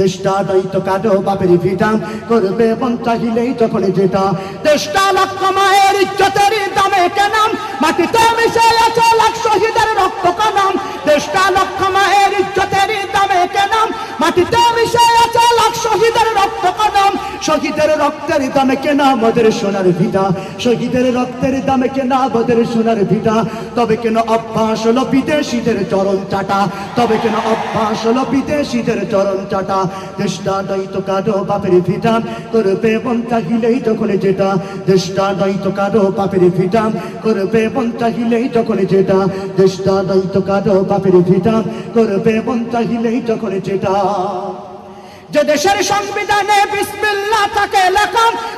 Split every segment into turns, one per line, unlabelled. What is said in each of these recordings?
দেশটা দায়িত্ব কাটো বাপের ভিটাম। করবে মন চাহিলেই যখন যেটা। দেশটা লক্ষ মায়ের ইজ্জতের দামে কেনাম। মাটিতে মিশে আছে লাখ শহীদের রক্ত কানাম দেশটা লক্ষ মায়ের ইজ্জতের দামে কেনাম। মাটিতে মিশে আছে লাখ শহীদের রক্ত কানাম শহীদের রক্তের দামে কেনা আমাদের সোনার ভিটা। শহীদের রক্তের দামে কেনা আমাদের সোনার ভিটা। তবে কেন অভ্যাস হলো বিদেশিদের চরণ চাটা? তবে কেন অভ্যাস হলো বিদেশিদের চরণ চাটা? দেশটা দায়িত্ব কাটো বাপের ভিটা। করবে মন চাহিলেই যখন যেটা। দেশটা দায়িত্ব কাটো বাপের ভিটা। করবে মন চাহিলেই যখন যেটা। দেশটা দায়িত্ব কাটো বাপের ভিটা। করবে মন চাহিলেই যখন যেটা। যে দেশের সংবিধানে লেখাম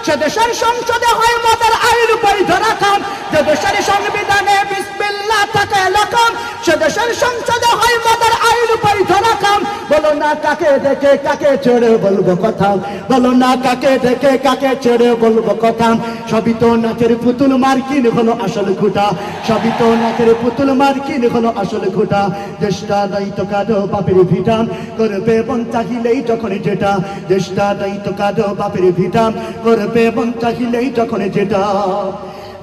সে দেশের সংসদে হয় মদের আইন বৈধ রাখাম। যে দেশের সংবিধানে বিসমিল্লা থাকে লেখাম সে দেশের সংসদে হয় মদের আইন বৈধ রাখাম বলো না কাকে দেখে কাকে ছেড়ে বলব কথা? বলো না কাকে দেখে কাকে ছেড়ে বলব কথা? সবই তো নাচের পুতুল, মার্কিন হলো আসল খুঁটা। সবই তো নাচের পুতুল, মার্কিন হলো আসল খুঁটা। দেশটা দায়িত্ব কাদো বাপের ভিটাম করবে মন চাহিলেই যখন যেটা। দেশটা দায়িত্ব কাদো বাপের ভিটাম করবে মন চাহিলেই যখন যেটা।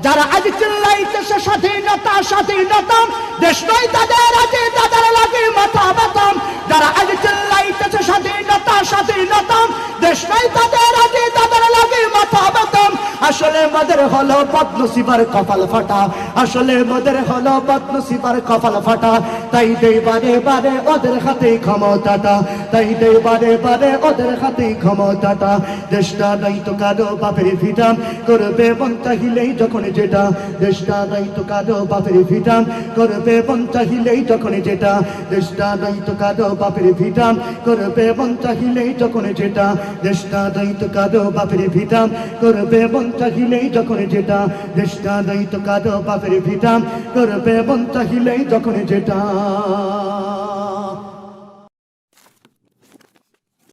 যারা আজ চিল্লাইতেছে, স্বাধীনতা স্বাধীনতা। দেশ নয় তাদের, আজ তাদের আসলে মদের হলো পদ্মশিবার কপাল ফাটা, আসলে মদের হলো পদ্মশিবার কপাল ফাটা। তাই দেই বারে বারে ওদের হাতে ক্ষমতাটা, তাই দেই বারে বারে ওদের হাতে ক্ষমতাটা। দেশটা নাই তো কাদো বাপের ভিটাম করবে মন চাহিলেই যখন যেটা। দেশটা নাই তো কাদো বাপের ভিটাম করবে মন চাহিলেই যখন যেটা। দেশটা নাই তো কাদো বাপের ভিটাম করবে মন চাহিলেই যখন যেটা। দেশটা নাই তো কাদো বাপের ভিটাম করবে মন চাহিলেই যখন যেটা দেশটা নাই তো কাদো পাপের ভিটাম করবে মন চাহিলেই যখন যেটা।